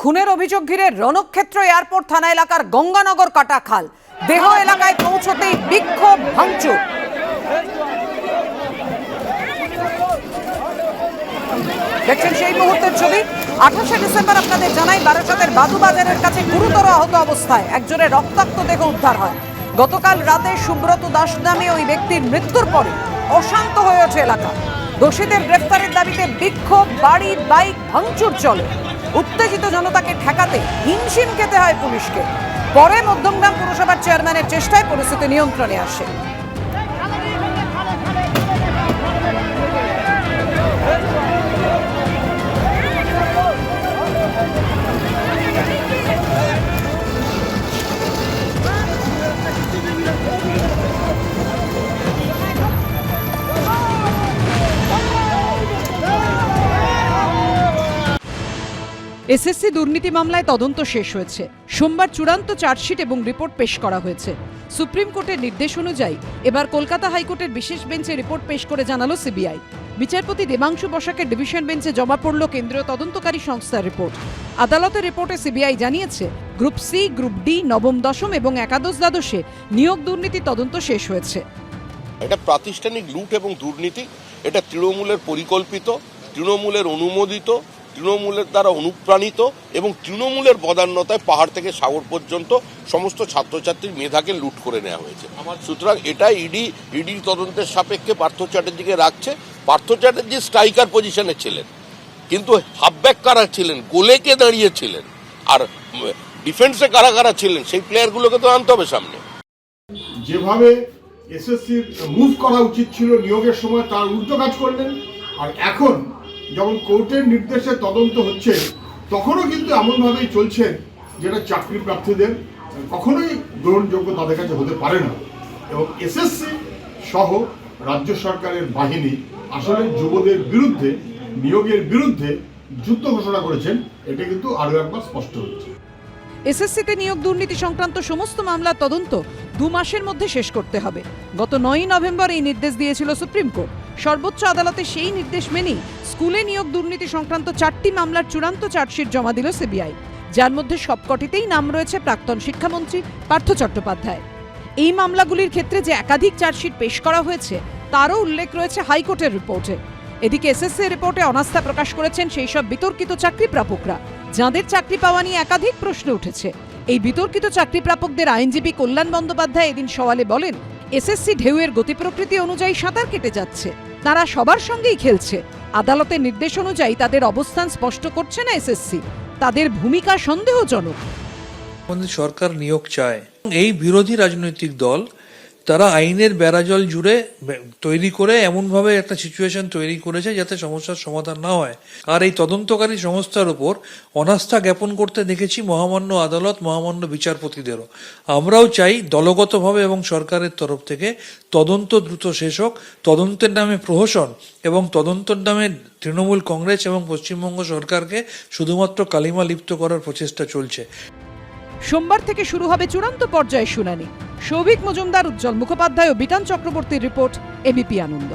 খুনের অভিযোগ ঘিরে রণক্ষেত্র এয়ারপোর্ট থানা এলাকার গঙ্গানগর কাটা খাল দেহ এলাকায় পৌঁছতেই বিক্ষোভ, ভাঙচুর। দেখছেন সেই মুহূর্তের ছবি? আঠাশে ডিসেম্বর আপনাদের জানাই বারাসাতের বাজারের কাছে গুরুতর আহত অবস্থায় একজনের রক্তাক্ত দেহ উদ্ধার হয়। গতকাল রাতে সুব্রত দাস নামে ওই ব্যক্তির মৃত্যুর পরে অশান্ত হয়ে ওঠে এলাকা। দোষীদের গ্রেফতারের দাবিতে বিক্ষোভ, বাড়ি, বাইক, ভাঙচুর চলে। উত্তেজিত জনতাকে ঠেকাতে হিমশিম খেতে হয় পুলিশকে। পরে মধ্যমগ্রাম পুরসভার চেয়ারম্যানের চেষ্টায় পরিস্থিতি নিয়ন্ত্রণে আসে। এসএসসি দুর্নীতি মামলায় তদন্ত শেষ হয়েছে। সোমবার চূড়ান্ত চার্জশিট এবং রিপোর্ট পেশ করা হয়েছে। সুপ্রিম কোর্টের নির্দেশ অনুযায়ী এবার কলকাতা হাইকোর্টের বিশেষ বেঞ্চে রিপোর্ট পেশ করে জানালো সিবিআই। বিচারপতি দেবাংশু বসাকের ডিভিশন বেঞ্চে জমা পড়ল কেন্দ্রীয় তদন্তকারী সংস্থার রিপোর্ট। আদালতের রিপোর্টে সিবিআই জানিয়েছে, গ্রুপ সি, গ্রুপ ডি, নবম, দশম এবং একাদশ দ্বাদশে নিয়োগ দুর্নীতি তদন্ত শেষ হয়েছে। এটা প্রাতিষ্ঠানিক লুট এবং দুর্নীতি, এটা তৃণমূলের পরিকল্পিত, তৃণমূলের অনুমোদিত তৃণমূলের দ্বারা অনুপ্রাণিত এবং তৃণমূলের বদান্যতায় পাহাড় থেকে সাগর পর্যন্ত সমস্ত ছাত্রছাত্রীর মেধাকে লুট করে নেওয়া হয়েছে। সুতরাং এটা ইডি ইডি তদন্তের সাপেক্ষে পার্থ চ্যাটার্জিকে রাখছে। পার্থ চ্যাটার্জি স্ট্রাইকার পজিশনে ছিলেন। কিন্তু হাফব্যাক কারা ছিলেন? গোলেকে দাঁড়িয়েছিলেন আর ডিফেন্সে কারা কারা ছিলেন? সেই প্লেয়ারগুলোকে তো আনতে হবে সামনে। যেভাবে এসএসসির মুভ করা উচিত ছিল নিয়োগের সময় তার উল্টো কাজ করলেন। আর এখন যখন কোর্টের নির্দেশে তদন্ত হচ্ছে, তখনও কিন্তু এমনভাবেই চলছে যেটা চাকরি প্রার্থীদের কখনোই গ্রহণযোগ্য তাদের কাছে হতে পারে না। এবং এসএসসি সহ রাজ্য সরকারের বাহিনী আসলে যুবদের বিরুদ্ধে, নিয়োগের বিরুদ্ধে যুদ্ধ ঘোষণা করেছেন, এটা কিন্তু আরও একবার স্পষ্ট হচ্ছে। এসএসসিতে নিয়োগ দুর্নীতি সংক্রান্ত সমস্ত মামলার তদন্ত দু মাসের মধ্যে শেষ করতে হবে। গত নয়ই নভেম্বর এই নির্দেশ দিয়েছিল সুপ্রিম কোর্ট। সর্বোচ্চ আদালতে সেই নির্দেশ মেনেই স্কুলে নিয়োগ দুর্নীতি সংক্রান্ত চারটি মামলার চূড়ান্ত চার্জশিট জমা দিল সিবিআই। যার মধ্যে সবকটিতেই নাম রয়েছে প্রাক্তন শিক্ষামন্ত্রী পার্থ চট্টোপাধ্যায়। এই মামলাগুলির ক্ষেত্রে যে একাধিক চার্জশিট পেশ করা হয়েছে, তারও উল্লেখ রয়েছে হাইকোর্টের রিপোর্টে। এদিকে এসএসসি রিপোর্টে অনাস্থা প্রকাশ করেছেন সেই সব বিতর্কিত চাকরি প্রাপকরা, যাঁদের চাকরি পাওয়া নিয়ে একাধিক প্রশ্ন উঠেছে। এই বিতর্কিত চাকরি প্রাপকদের আইনজীবী কল্যাণ বন্দ্যোপাধ্যায় এদিন সওয়ালে বলেন, এসএসসি ঢেউয়ের গতি প্রকৃতি অনুযায়ী সাঁতার কেটে যাচ্ছে। তারা সবার সঙ্গেই খেলছে। আদালতের নির্দেশ অনুযায়ী তাদের অবস্থান স্পষ্ট করছে না এসএসসি। তাদের ভূমিকা সন্দেহজনক। সরকার নিয়োগ চায়। এই বিরোধী রাজনৈতিক দল তারা আইনের বেড়াজল জুড়ে তৈরি করে এমনভাবে একটা সিচুয়েশন তৈরি করেছে যাতে সমস্যার সমাধান না হয়। আর এই তদন্তকারী সংস্থার উপর অনাস্থা জ্ঞাপন করতে দেখেছি মহামান্য আদালত, মহামান্য বিচারপতিদেরও। আমরাও চাই দলগতভাবে এবং সরকারের তরফ থেকে তদন্ত দ্রুত শেষ হোক। তদন্তের নামে প্রহসন এবং তদন্তের নামে তৃণমূল কংগ্রেস এবং পশ্চিমবঙ্গ সরকারকে শুধুমাত্র কালিমা লিপ্ত করার প্রচেষ্টা চলছে। সোমবার থেকে শুরু হবে চূড়ান্ত পর্যায়ে শুনানি। সৌভিক মজুমদার, উজ্জ্বল মুখোপাধ্যায় ও বিতান চক্রবর্তীর রিপোর্ট এবিপি আনন্দ।